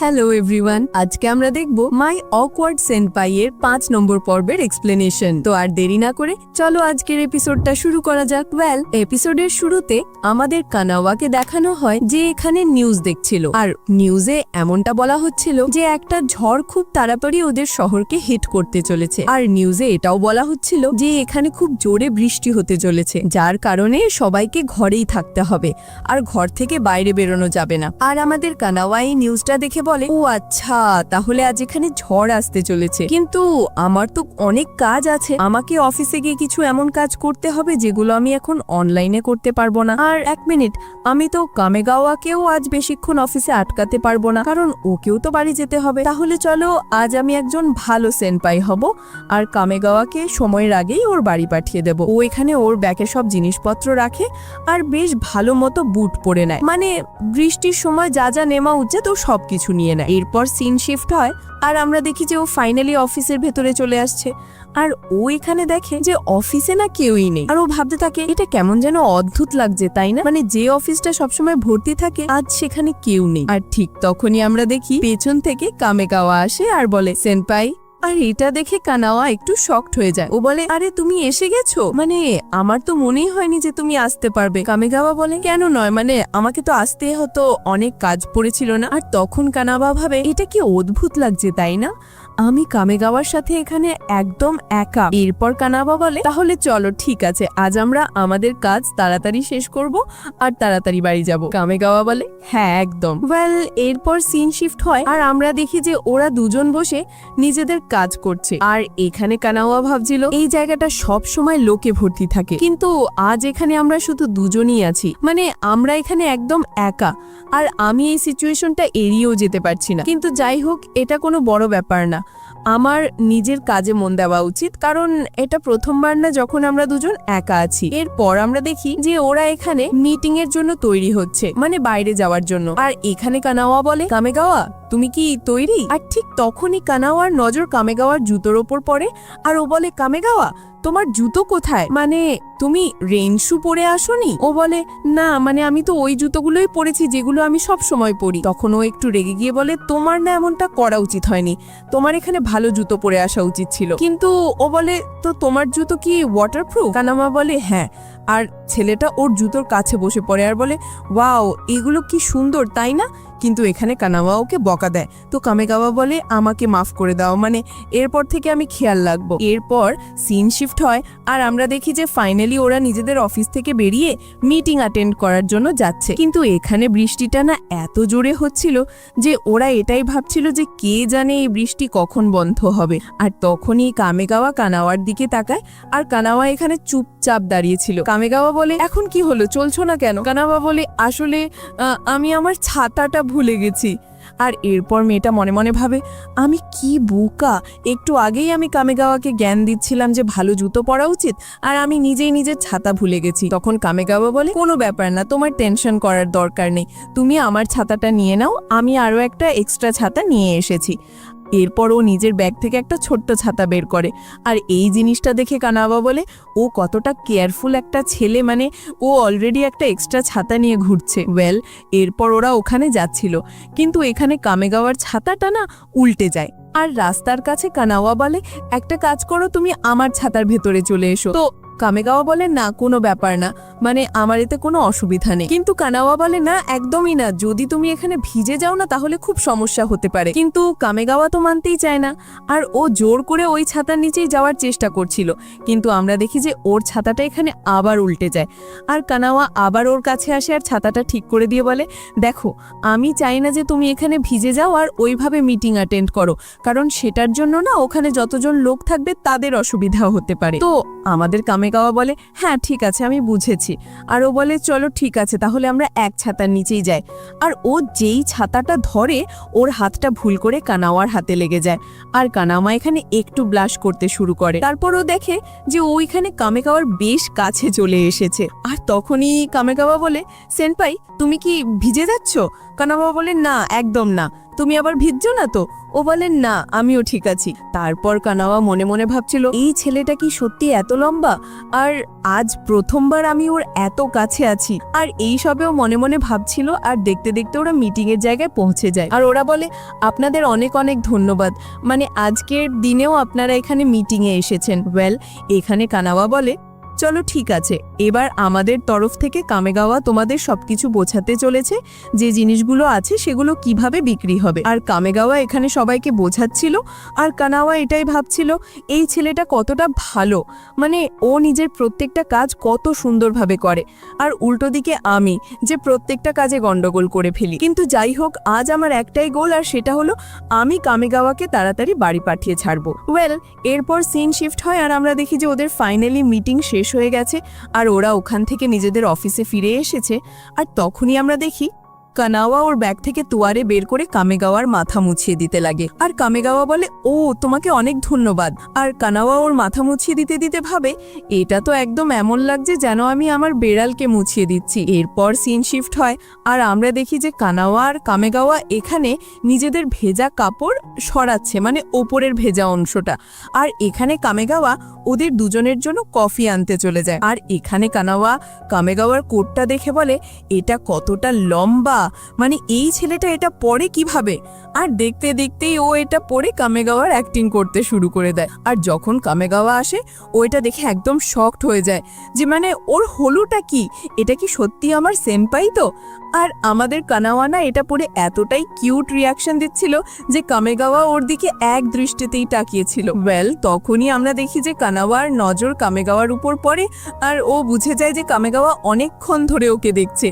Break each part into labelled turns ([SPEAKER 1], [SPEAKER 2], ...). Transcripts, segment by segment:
[SPEAKER 1] Hello everyone আজকে আমরা দেখব মাই অকওয়ার্ড সেনপাই এর পাঁচ নম্বর পর্বের এক্সপ্লেনেশন তো আর দেরি না করে চলো আজকের এপিসোডটা শুরু করা যাক। ওয়েল এপিসোডের শুরুতে আমাদের কানাওয়াকে দেখানো হয় যে এখানে নিউজ দেখছিল। আর নিউজে এমনটা বলা হচ্ছিল যে একটা ঝড় খুব তাড়াতাড়ি ওদের শহরকে হিট করতে চলেছে। আর নিউজে এটাও বলা হচ্ছিল যে এখানে খুব জোরে বৃষ্টি হতে চলেছে, যার কারণে সবাইকে ঘরেই থাকতে হবে। আর ঘর থেকে বাইরে বেরোনো যাবে না। আর আমাদের কানাওয়া এই নিউজটা দেখে বলে, ও আচ্ছা তাহলে আজ এখানে ঝড় আসতে চলেছে। কিন্তু আমার তো অনেক কাজ আছে। আমাকে অফিসে গিয়ে কিছু এমন কাজ করতে হবে যেগুলো আমি এখন অনলাইনে করতে পারব না। আর এক মিনিট, আমি তো কামেগাওয়াকেও আজ বেশিক্ষণ অফিসে আটকাতে পারব না, কারণ ওকেও তো বাড়ি যেতে হবে। তাহলে চলো, আজ আমি একজন ভালো সেনপাই হব, আর কামেগাওয়াকে সময়ের আগেই ওর বাড়ি পাঠিয়ে দেব। ও এখানে ওর ব্যাগে সব জিনিসপত্র রাখে আর বেশ ভালো মতো বুট পরে নেয়। মানে বৃষ্টির সময় যা যা নেওয়া উচিত, ও সব সবকিছু নিয়ে নেয়। এরপর সিন শিফট হয় আর আমরা দেখি যে ও ফাইনালি অফিসের ভেতরে চলে আসছে। আর ও এখানে দেখে যে অফিসে না কেউই নেই। আর ও ভাবতে থাকে, এটা কেমন যেন অদ্ভুত লাগছে, তাই না? মানে যে অফিসটা সবসময় ভর্তি থাকে, আজ সেখানে কেউ নেই। আর ঠিক তখনই আমরা দেখি পেছন থেকে কামেকাওয়া আসে আর বলে, সেনপাই আর এটা দেখে কানাওয়া একটু শক্ট হয়ে যায়। ও বলে, আরে, তুমি এসে গেছো? মানে আমার তো মনেই হয়নি যে তুমি আসতে পারবে। কামেগাওয়া বলে, কেন নয়? মানে আমাকে তো আসতে হতো, অনেক কাজ পড়েছিল না। আর তখন কানাবা ভাবে, এটা কি অদ্ভুত লাগছে, তাই না? আমি কামেগাওয়ার সাথে এখানে একদম একা। এরপর কানাবা বলে, তাহলে চলো, ঠিক আছে, আজ আমরা আমাদের কাজ তাড়াতাড়ি শেষ করব আর তাড়াতাড়ি বাড়ি যাব। কামেগাওয়া বলে হ্যাঁ একদম। ওয়েল, এরপর সিন শিফট হয় আর আমরা দেখি যে ওরা দুজন বসে নিজেদের কাজ করছে। আর এখানে কানাওয়া ভাবছিল, এই জায়গাটা সব সময় লোকে ভর্তি থাকে। কিন্তু আজ এখানে আমরা শুধু দুজনই আছি। মানে আমরা এখানে একদম একা। আর আমি এই সিচুয়েশনটা এড়িয়েও যেতে পারছি না। কিন্তু যাই হোক, এটা কোনো বড় ব্যাপার না। আমার নিজের কাজে মন দেওয়া উচিত, কারণ এটা প্রথমবার না যখন আমরা দুজন একা আছি। এরপর আমরা দেখি যে ওরা এখানে মিটিং এর জন্য তৈরি হচ্ছে মানে বাইরে যাওয়ার জন্য। আর এখানে কানাওয়া বলে, কামেগাওয়া, তুমি কি তৈরি? আর ঠিক তখনই কানাওয়ার নজর কামেগাওয়ার জুতোর ওপর পড়ে, আর ও বলে, কামেগাওয়া তোমার জুতো কোথায়? মানে তুমি রেইন শু পরে আসোনি? ও বলে, না মানে আমি তো ওই জুতোগুলোই পরেছি যেগুলো আমি সব সময় পরি। তখন ও একটু রেগে গিয়ে বলে, তোমার না এমনটা করা উচিত হয়নি। তোমার এখানে ভালো জুতো পরে আসা উচিত ছিল। কিন্তু ও বলে, তো তোমার জুতো কি ওয়াটারপ্রুফ কানামা বলে হ্যাঁ। আর ছেলেটা ওর জুতোর কাছে বসে পড়ে আর বলে, ওয়াও, এগুলো কি সুন্দর, তাই না? কিন্তু এখানে কানাওয়া ওকে বকা দেয়। তো কামেগাওয়া বলে, আমাকে মাফ করে দাও। মানে এরপর থেকে আমি খেয়াল রাখব। এরপর সিন শিফট হয় আর আমরা দেখি যে ফাইনালি ওরা নিজেদের অফিস থেকে বেরিয়ে মিটিং অ্যাটেন্ড করার জন্য যাচ্ছে। কিন্তু এখানে বৃষ্টিটা না এত জোরে হচ্ছিল যে ওরা এটাই ভাবছিল যে কে জানে এই বৃষ্টি কখন বন্ধ হবে। আর তখনই কামেগাওয়া কানাওয়ার দিকে তাকায় আর কানাওয়া এখানে চুপচাপ দাঁড়িয়েছিল। কামেগাওয়া বলে, এখন কি হলো? চলছো না কেন? কানাওয়া বলে, আসলে আমি আমার ছাতাটা ভুলে গেছি। আর এরপর মেয়েটা মনে মনে ভাবে, আমি কি বোকা? একটু আগেই আমি কামেগাওয়াকে জ্ঞান দিচ্ছিলাম যে ভালো জুতো পরা উচিত, আর আমি নিজেই নিজের ছাতা ভুলে গেছি। তখন কামেগাওয়া বলে, কোনো ব্যাপার না, তোমার টেনশন করার দরকার নেই। তুমি আমার ছাতাটা নিয়ে নাও, আমি আরও একটা এক্সট্রা ছাতা নিয়ে এসেছি। এরপর ও নিজের ব্যাগ থেকে একটা ছোট্ট ছাতা বের করে। আর এই জিনিসটা দেখে কানাবা বলে, ও কতটা কেয়ারফুল একটা ছেলে মানে ও অলরেডি একটা এক্সট্রা ছাতা নিয়ে ঘুরছে। ওয়েল এরপর ওরা ওখানে যাচ্ছিল। কিন্তু এখানে কামেগাওয়ার ছাতাটা না উল্টে যায়। আর রাস্তার কাছে কানাওয়া বলে, একটা কাজ করো, তুমি আমার ছাতার ভেতরে চলে এসো। তো কামেগাওয়া বলে না, কোনো ব্যাপার না। মানে আমার এতে কোনো অসুবিধা নেই। কিন্তু কানাওয়া বলে না, একদমই না। যদি তুমি এখানে ভিজে যাও না, তাহলে খুব সমস্যা হতে পারে। কিন্তু কামেগাওয়া তো মানতেই চায় না। আর ও জোর করে ওই ছাতার নিচেই যাওয়ার চেষ্টা করছিল। কিন্তু আমরা দেখি যে, ওর ছাতাটা এখানে আবার উল্টে যায়। আর কানাওয়া আবার ওর কাছে আসে আর ছাতাটা ঠিক করে দিয়ে বলে, দেখো, আমি চাই না যে তুমি এখানে ভিজে যাও আর ওইভাবে মিটিং অ্যাটেন্ড করো। কারণ সেটার জন্য না, ওখানে যতজন লোক থাকবে, তাদের অসুবিধা হতে পারে। তো আমাদের কামেগাওয়া বলে হ্যাঁ ঠিক আছে, আমি বুঝেছি। আর ও বলে, চলো, ঠিক আছে, তাহলে আমরা এক ছাতার নিচেই যাই। আর ও যেই ছাতাটা ধরে, ওর হাতটা ভুল করে কানাওয়ার হাতে লেগে যায়। আর কানামা এখানে একটু ব্লাশ করতে শুরু করে। তারপর ও দেখে যে ও এখানে কামেকাওয়ার বেশ কাছে চলে এসেছে। আর তখনই কামেকাওয়া বলে, সেনপাই, তুমি কি ভিজে যাচ্ছ? কানামা বলে, না, একদম না। তুমি আবার ভিজছো না তো? ও বলেন না, আমিও ঠিক আছি। তারপর কানাওয়া মনে মনে ভাবছিল, এই ছেলেটা কি সত্যি এত লম্বা? আর আজ প্রথমবার আমি ওর এত কাছে আছি। আর এই সবেও মনে মনে ভাবছিল, আর দেখতে দেখতে ওরা মিটিং এর জায়গায় পৌঁছে যায়। আর ওরা বলে, আপনাদের অনেক অনেক ধন্যবাদ। মানে আজকের দিনেও আপনারা এখানে মিটিংয়ে এসেছেন। ওয়েল, এখানে কানাওয়া বলে চলো ঠিক আছে, এবার আমাদের তরফ থেকে কামেগাওয়া তোমাদের সবকিছু বোঝাতে চলেছে, যে জিনিসগুলো আছে সেগুলো কীভাবে বিক্রি হবে। আর কামেগাওয়া এখানে সবাইকে বোঝাচ্ছিল, আর কানাওয়া এটাই ভাবছিল, এই ছেলেটা কতটা ভালো মানে ও নিজের প্রত্যেকটা কাজ কত সুন্দরভাবে করে। আর উল্টো দিকে আমি, যে প্রত্যেকটা কাজে গন্ডগোল করে ফেলি। কিন্তু যাই হোক, আজ আমার একটাই গোল, আর সেটা হলো আমি কামেগাওয়াকে তাড়াতাড়ি বাড়ি পাঠিয়ে ছাড়বো। ওয়েল, এরপর সিন শিফট হয়, আর আমরা দেখি যে ওদের ফাইনালি মিটিং শেষ হয়ে গেছে আর ওরা ওখান থেকে নিজেদের অফিসে ফিরে এসেছে। আর তখনই আমরা দেখি কানাওয়া ওর ব্যাগ থেকে তুয়ারে বের করে কামেগাওয়ার মাথা মুছিয়ে দিতে লাগে। আর কামেগাওয়া বলে, ও, তোমাকে অনেক ধন্যবাদ। আর কানাওয়া ওর মাথা মুছিয়ে দিতে দিতে ভাবে, এটা তো একদম এমন লাগছে যেন আমি আমার বেড়ালকে মুছিয়ে দিচ্ছি। এরপর সিন শিফট হয়, আর আমরা দেখি যে কানাওয়া আর কামেগাওয়া এখানে নিজেদের ভেজা কাপড় সরাচ্ছে মানে ওপরের ভেজা অংশটা। আর এখানে কামেগাওয়া ওদের দুজনের জন্য কফি আনতে চলে যায়। আর এখানে কানাওয়া কামেগাওয়ার কোটটা দেখে বলে, এটা কতটা লম্বা মানে এই ছেলেটা এটা পরে কীভাবে? আর দেখতে দেখতেই ও এটা পরে কামেগাওয়ার অ্যাক্টিং করতে শুরু করে দেয়। আর যখন কামেগাওয়া আসে, ও এটা দেখে একদম শকড হয়ে যায় যে মানে ওর হলুটা কি? এটা কি সত্যি আমার সেনপাই তো? আর আমাদের কানাওয়ানা এটা পরে এতটাই কিউট রিয়াকশন দিচ্ছিল যে কামেগাওয়া ওর দিকে এক দৃষ্টিতেই তাকিয়েছিল। ওয়েল তখনই আমরা দেখি যে কানাওয়ার নজর কামেগাওয়ার উপর পড়ে, আর ও বুঝে যায় যে কামেগাওয়া অনেকক্ষণ ধরে ওকে দেখছে।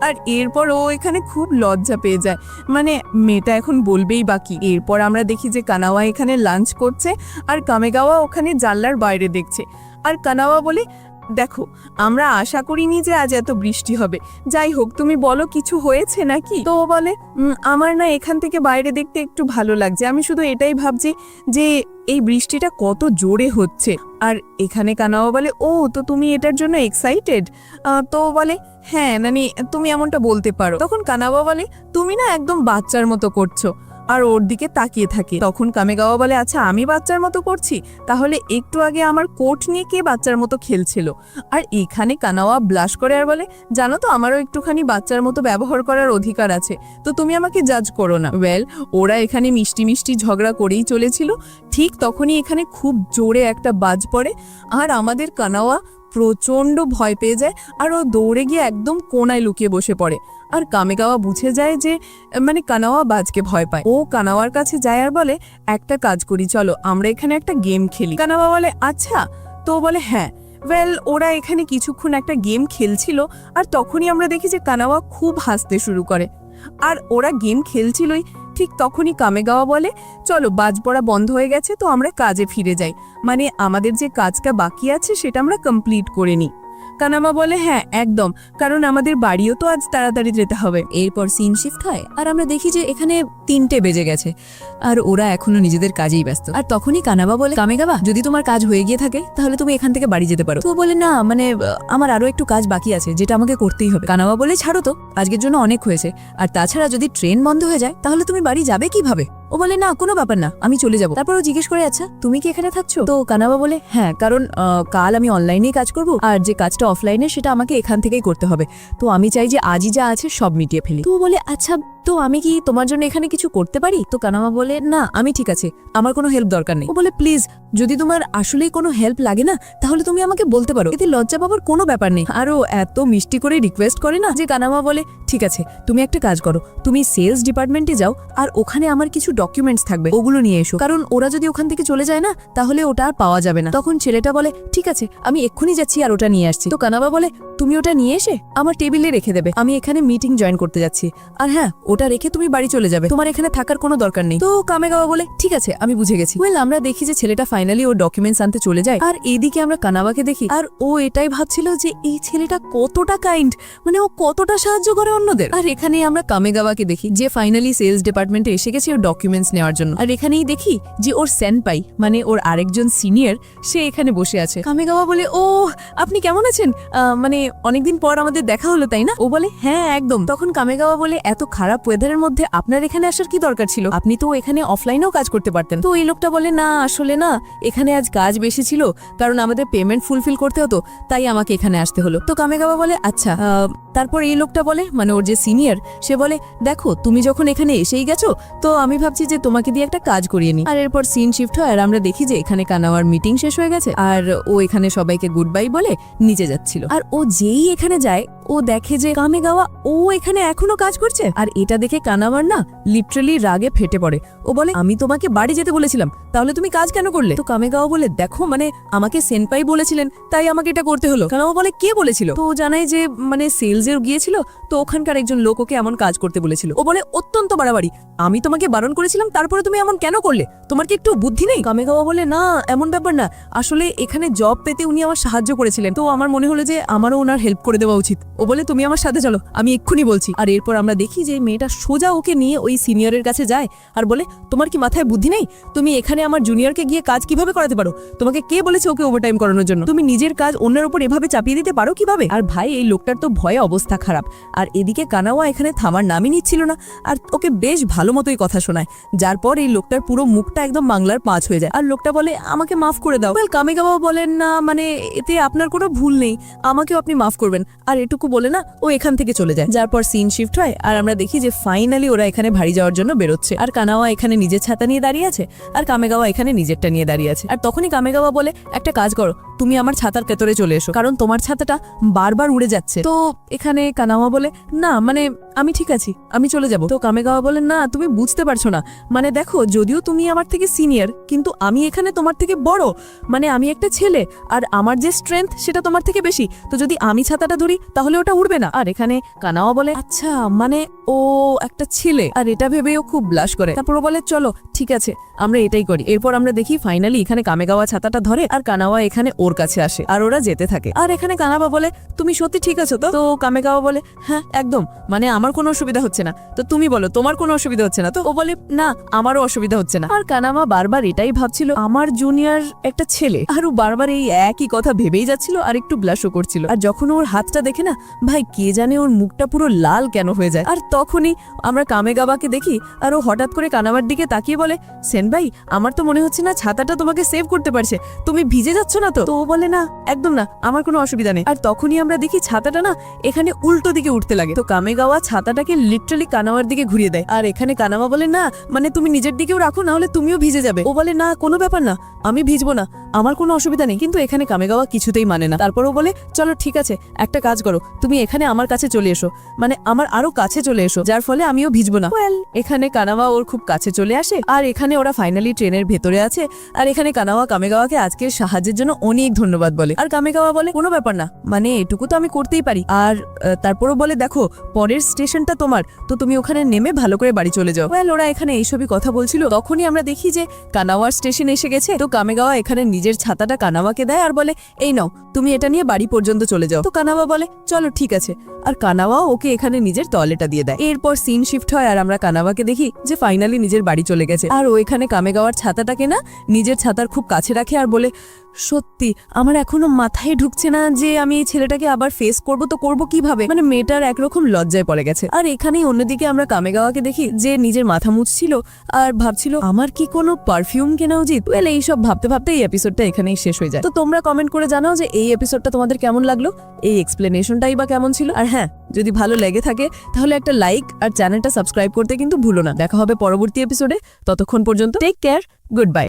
[SPEAKER 1] আর এরপর ও এখানে খুব লজ্জা পেয়ে যায়। মানে মেয়েটা এখন বলবেই বাকি এরপর আমরা দেখি যে কানাওয়া এখানে লাঞ্চ করছে আর কামেগাওয়া ওখানে জানলার বাইরে দেখছে। আর কানাওয়া বলে দেখো, আমরা আশা করিনি যে আজ এত বৃষ্টি হবে। যাই হোক, তুমি বলো কিছু হয়েছে নাকি? তো ও বলে আমার না এখান থেকে বাইরে দেখতে একটু ভালো লাগছে। আমি শুধু এটাই ভাবছি যে এই বৃষ্টিটা কত জোরে হচ্ছে। আর এখানে কানাওয়া বলে, ও, তো তুমি এটার জন্য এক্সাইটেড তো বলে হ্যাঁ মানে তুমি এমনটা বলতে পারো। তখন কানাওয়া বলে, তুমি না একদম বাচ্চার মতো করছ। আর ওর দিকে তাকিয়ে থাকে। তখন কামেগাওয়া বলে আচ্ছা আমি বাচ্চার মতো করছি। তাহলে একটু আগে আমার কোট নিয়ে কে বাচ্চার মতো খেলছিল? আর এখানে কানাওয়া ব্লাশ করে আর বলে, জানো তো, আমারও একটুখানি বাচ্চার মতো ব্যবহার করার অধিকার আছে। তো তুমি আমাকে জাজ করো না। ওয়েল ওরা এখানে মিষ্টি মিষ্টি ঝগড়া করেই চলেছিল। ঠিক তখনই এখানে খুব জোরে একটা বাজ পড়ে। আর আমাদের কানাওয়া প্রচণ্ড ভয় পেয়ে যায় আর ও দৌড়ে গিয়ে একদম কোনায় লুকিয়ে বসে পড়ে। আর কামেগাওয়া বুঝে যায় যে মানে কানাওয়া বাজকে ভয় পায়। ও কানাওয়ার কাছে যায় আর বলে, একটা কাজ করি, চলো, আমরা এখানে একটা গেম খেলি। কানাওয়া বলে আচ্ছা। তো বলে হ্যাঁ। ওয়েল ওরা এখানে কিছুক্ষণ একটা গেম খেলছিল আর তখনই আমরা দেখি যে কানাওয়া খুব হাসতে শুরু করে। আর ওরা গেম খেলছিলই ঠিক তখনই কামেগাওয়া বলে, চলো, বাজ পড়া বন্ধ হয়ে গেছে, তো আমরা কাজে ফিরে যাই। মানে আমাদের যে কাজটা বাকি আছে, সেটা আমরা কমপ্লিট করে নিই। কানামা বলে হ্যাঁ একদম। কারণ আমাদের বাড়িও তো আজ তাড়াতাড়ি যেতে হবে।
[SPEAKER 2] এরপর সিন শিফট হয়, আর আমরা দেখি যে এখানে তিনটে বেজে গেছে। আর ওরা এখনও নিজেদের কাজেই ব্যস্ত। আর তখনই কানাবা বলে, কামেগাবা, যদি তোমার কাজ হয়ে গিয়ে থাকে, তাহলে তুমি এখান থেকে বাড়ি যেতে পারো। তো বলে, না মানে আমার আরও একটু কাজ বাকি আছে, যেটা আমাকে করতেই হবে। কানাবা বলে, ছাড়ো তো, আজকের জন্য অনেক হয়েছে। আর তাছাড়া যদি ট্রেন বন্ধ হয়ে যায়, তাহলে তুমি বাড়ি যাবে কীভাবে? ও বলে, না, কোনো ব্যাপার না, আমি চলে যাব। তারপর ও জিজ্ঞেস করে আচ্ছা তুমি কি এখানে থাকছো? তো কানাবা বলে হ্যাঁ কারণ কাল আমি অনলাইনেই কাজ করব আর যে কাজটা অফলাইনে সেটা আমাকে এখান থেকেই করতে হবে। তো আমি চাই যে আজই যা আছে সব মিটিয়ে ফেলি। তো বলে আচ্ছা তো আমি কি তোমার জন্য এখানে কিছু করতে পারি? তো কানামা বলে, না, আমি ঠিক আছে। আমার কোনো হেল্প দরকার নেই। ও বলে প্লিজ যদি তোমার আসলেই কোনো হেল্প লাগে না, তাহলে তুমি আমাকে বলতে পারো। এতে লজ্জা পাবার কোনো ব্যাপার নেই। আরও এত মিষ্টি করে রিকোয়েস্ট করে না যে কানামা বলে, ঠিক আছে, তুমি একটা কাজ করো। তুমি সেলস ডিপার্টমেন্টে যাও আর ওখানে আমার কিছু ডকুমেন্টস থাকবে। ওগুলো নিয়ে এসো। কারণ ওরা যদি ওখান থেকে চলে যায় না, তাহলে ওটা আর পাওয়া যাবে না। তখন ছেলেটা বলে, ঠিক আছে, আমি এক্ষুনি যাচ্ছি আর ওটা নিয়ে আসছি। তো কানাবা বলে তুমি ওটা নিয়ে এসে আমার টেবিলে রেখে দেবে। আমি এখানে মিটিং জয়েন করতে যাচ্ছি। আর হ্যাঁ ওটা রেখে তুমি বাড়ি চলে যাবে। তোমার এখানে থাকার কোনো দরকার নেই। তো কামেগাওয়া বলে, ঠিক আছে, আমি বুঝে গেছি। ওয়েল আমরা দেখি যে ছেলেটা ফাইনালি ওর ডকুমেন্টস আনতে চলে যায়। আর এদিকে আমরা কানাবাকে দেখি। আর ও এটাই ভাবছিল যে এই ছেলেটা কতটা কাইন্ড মানে ও কতটা সাহায্য করে অন্যদের। আর এখানে আমরা কামেগাওয়াকে দেখি, যে ফাইনালি সেলস ডিপার্টমেন্টে এসে গেছে ওর ডকুমেন্টস নেওয়ার জন্য। আর এখানেই দেখি যে ওর সেনপাই মানে ওর আরেকজন সিনিয়র সে এখানে বসে আছে। কামেগাওয়া বলে ও আপনি কেমন আছেন? মানে অনেকদিন পর আমাদের দেখা হলো, তাই না? ও বলে হ্যাঁ একদম। তখন কামেগাওয়া বলে, এত খারাপ ওয়েদারের মধ্যে আপনার এখানে আসার কি দরকার ছিল? আপনি তো এখানে অফলাইনেও কাজ করতে পারতেন। তো এই লোকটা বলে, না, আসলে না। এখানে আজ কাজ বেশি ছিল, কারণ আমাদের পেমেন্ট ফুলফিল করতে হতো, তাই আমাকে এখানে আসতে হলো। তো কামেগাওয়া বলে আচ্ছা তারপর এই লোকটা বলে মানে ওর যে সিনিয়র সে বলে, দেখো, তুমি যখন এখানে এসেই গেছো, তো আমি ভাবছি যে তোমাকে দিয়ে একটা কাজ করিয়ে নি আর এরপর সিন শিফট হয়, আর আমরা দেখি যে এখানে কানাওয়ার মিটিং শেষ হয়ে গেছে, আর ও এখানে সবাইকে গুড বাই বলে নিচে যাচ্ছিল। আর ও যেই এখানে যায়, ও দেখে যে কামেগাওয়া ও এখানে এখনও কাজ করছে? আর এটা দেখে কানাওয়ার না লিটারালি রাগে ফেটে পড়ে। ও বলে, আমি তোমাকে বাড়ি যেতে বলেছিলাম, তাহলে তুমি কাজ কেন করলে? তো কামেগাওয়া বলে, দেখো মানে আমাকে সেনপাই বলেছিলেন, তাই আমাকে এটা করতে হলো। কানাওয়া বলে, কে বলেছিল? তো ও জানায় যে মানে সেলসের গিয়েছিল, তো ওখানকার একজন লোক ওকে এমন কাজ করতে বলেছিল। ও বলে, অত্যন্ত বাড়াবাড়ি। আমি তোমাকে বারণ করেছিলাম, তারপরে তুমি এমন কেন করলে? তোমার কি একটু বুদ্ধি নেই? কামেগাওয়া বলে, না, এমন ব্যাপার না। আসলে এখানে জব পেতে উনি আমার সাহায্য করেছিলেন। তো আমার মনে হলো যে আমারও ওনার হেল্প করে দেওয়া উচিত। ও বলে, তুমি আমার সাথে চলো, আমি এক্ষুনি বলছি। আর এরপর আমরা দেখি যে মেয়েটা সোজা ওকে নিয়ে ওই সিনিয়রের কাছে যায় আর বলে, তোমার কি মাথায় বুদ্ধি নেই? তুমি এখানে আমার জুনিয়রকে গিয়ে কাজ কীভাবে করাতে পারো? তোমাকে কে বলেছে ওকে ওভারটাইম করানোর জন্য? তুমি নিজের কাজ অন্যের উপর এভাবে চাপিয়ে দিতে পারো কীভাবে? আর ভাই, এই লোকটার তো ভয়ে অবস্থা খারাপ। আর এদিকে কানাওয়া এখানে থামার নামই নিচ্ছিল না। আর ওকে বেশ ভালো মতোই কথা শোনায়। যার পর এই লোকটার পুরো মুখটা একদম বাংলার পাঁচ হয়ে যায়। আর লোকটা বলে, আমাকে মাফ করে দাও। ওয়েল বলেন না মানে এতে আপনার কোনো ভুল নেই। আমাকেও আপনি মাফ করবেন। আর এটুকু বলে না, ও এখান থেকে চলে যায়। যার পর সিন শিফট হয়, আর আমরা দেখি যে ফাইনালি ওরা এখানে ভারী যাওয়ার জন্য বেরোচ্ছে। আর কানাওয়া এখানে নিজের ছাতা নিয়ে দাঁড়িয়ে আছে, আর কামেগাওয়া এখানে নিজেরটা নিয়ে দাঁড়িয়ে আছে। আর তখনই কামেগাওয়া বলে, একটা কাজ করো, তুমি আমার ছাতার ভেতরে চলে এসো। কারণ তোমার ছাতাটা বারবার উড়ে যাচ্ছে। তো এখানে কানাওয়া বলে, না মানে আমি ঠিক আছি, আমি চলে যাব। তো কামেগাওয়া বলে, না, তুমি বুঝতে পারছ না। মানে দেখো, যদিও তুমি আমার থেকে সিনিয়র কিন্তু আমি এখানে তোমার থেকে বড়। মানে আমি একটা ছেলে, আর আমার যে স্ট্রেংথ সেটা তোমার থেকে বেশি। তো যদি আমি ছাতাটা ধরি, তাহলে ওটা উড়বে না। আর এখানে কানাওয়া বলে আচ্ছা মানে ও একটা ছেলে। আর এটা ভেবেও খুব ব্লাশ করে। তারপর বলে, চলো, ঠিক আছে, আমরা এটাই করি। এরপর আমরা দেখি ফাইনালি এখানে কামেগাওয়া ছাতাটা ধরে, আর কানাওয়া এখানে ওর কাছে আসে, আর ওরা যেতে থাকে। আর এখানে কানাবা বলে, তুমি সত্যি ঠিক আছো তো? তো কামেগাওয়া বলে হ্যাঁ একদম। মানে আমার কোনো অসুবিধা হচ্ছে না। তো তুমি বলো, তোমার কোনো অসুবিধা হচ্ছে না? তো ও বলে, না, আমারও অসুবিধা হচ্ছে না। আর কানামা বারবার এটাই ভাবছিল, আমার জুনিয়র একটা ছেলে। আর ও বারবার এই একই কথা ভেবেই যাচ্ছিল আর একটু ব্লাশও করছিল। আর যখন ওর হাতটা দেখে, না, ভাই, কে জানে ওর মুখটা পুরো লাল কেন হয়ে যায়? আর তখনই আমরা কামেগাবাকে দেখি, আর ও হঠাৎ করে কানামার দিকে তাকিয়ে বলে, সেন ভাই, আমার তো মনে হচ্ছে না ছাতাটা তোমাকে সেভ করতে পারছে। তুমি ভিজে যাচ্ছ না তো? তো ও বলে, না, একদম না, আমার কোনো অসুবিধা নেই। আর তখনই আমরা দেখি ছাতাটা, না, এখানে উল্টো দিকে উঠতে লাগে। তো কামেগাওয়া ছাতাটাকে লিটারালি কানাওয়ার দিকে ঘুরিয়ে দেয়। আর এখানে কানামা বলে না মানে তুমি নিজের দিকেও রাখো না হলে তুমিও ভিজে যাবে। ও বলে না কোনো ব্যাপার না আমি ভিজবো না আমার কোনো অসুবিধা নেই। কিন্তু এখানে কামেগাওয়া কিছুতেই মানে না। তারপর ও বলে চলো ঠিক আছে একটা কাজ করো তুমি এখানে আমার কাছে চলে এসো মানে আমার আরও কাছে চলে এসো যার ফলে আমিও ভিজবো না। এখানে কানাওয়া ওর খুব কাছে চলে আসে আর এখানে ওরা ফাইনালি ট্রেনের ভেতরে আছে আর এখানে কানাওয়া কামেগাওয়াকে আজকের সাহায্যের জন্য অনেক ধন্যবাদ বলে। আর কামেগাওয়া বলে কোনো ব্যাপার না মানে এটুকু তো আমি করতেই পারি। আর তারপরও বলে, দেখো, পরের স্টেশনটা তোমার, তো তুমি ওখানে নেমে ভালো করে বাড়ি চলে যাও। ওয়েল, ওরা এখানে এইসবই কথা বলছিল। তখনই আমরা দেখি যে কানাওয়ার স্টেশন এসে গেছে। তো কামেগাওয়া এখানে নিজের ছাতাটা কানাওয়াকে দেয় আর বলে, এই নাও, তুমি এটা নিয়ে বাড়ি পর্যন্ত চলে যাও। তো কানাওয়া বলে, চলো, ঠিক আছে। আর কানাওয়াও ওকে এখানে নিজের টয়লেটা দিয়ে দেয়। এরপর সিন শিফট হয় আর আমরা কানাওয়াকে দেখি যে ফাইনালি নিজের বাড়ি চলে গেছে। আর ও এখানে কামেগাওয়ার ছাতাটাকে না, নিজের ছাতার খুব কাছে রাখে আর বলে সত্যি, আমার এখনও মাথায় ঢুকছে না যে আমি এই ছেলেটাকে আবার ফেস করব, তো করব কীভাবে? মানে মেয়েটার একরকম লজ্জায় পড়ে গেছে। আর এখানেই অন্যদিকে আমরা কামেগাওয়াকে দেখি যে নিজের মাথা মুছছিল আর ভাবছিল, আমার কি কোনো পারফিউম কেনা উচিত? ওয়েল এইসব ভাবতে ভাবতে এই এপিসোডটা এখানেই শেষ হয়ে যায়। তো তোমরা কমেন্ট করে জানাও যে এই এপিসোডটা তোমাদের কেমন লাগল? এই এক্সপ্লেনেশনটাই বা কেমন ছিল? আর হ্যাঁ যদি ভালো লেগে থাকে, তাহলে একটা লাইক আর চ্যানেলটা সাবস্ক্রাইব করতে কিন্তু ভুলো না। দেখা হবে পরবর্তী এপিসোডে ততক্ষণ পর্যন্ত টেক কেয়ার গুড বাই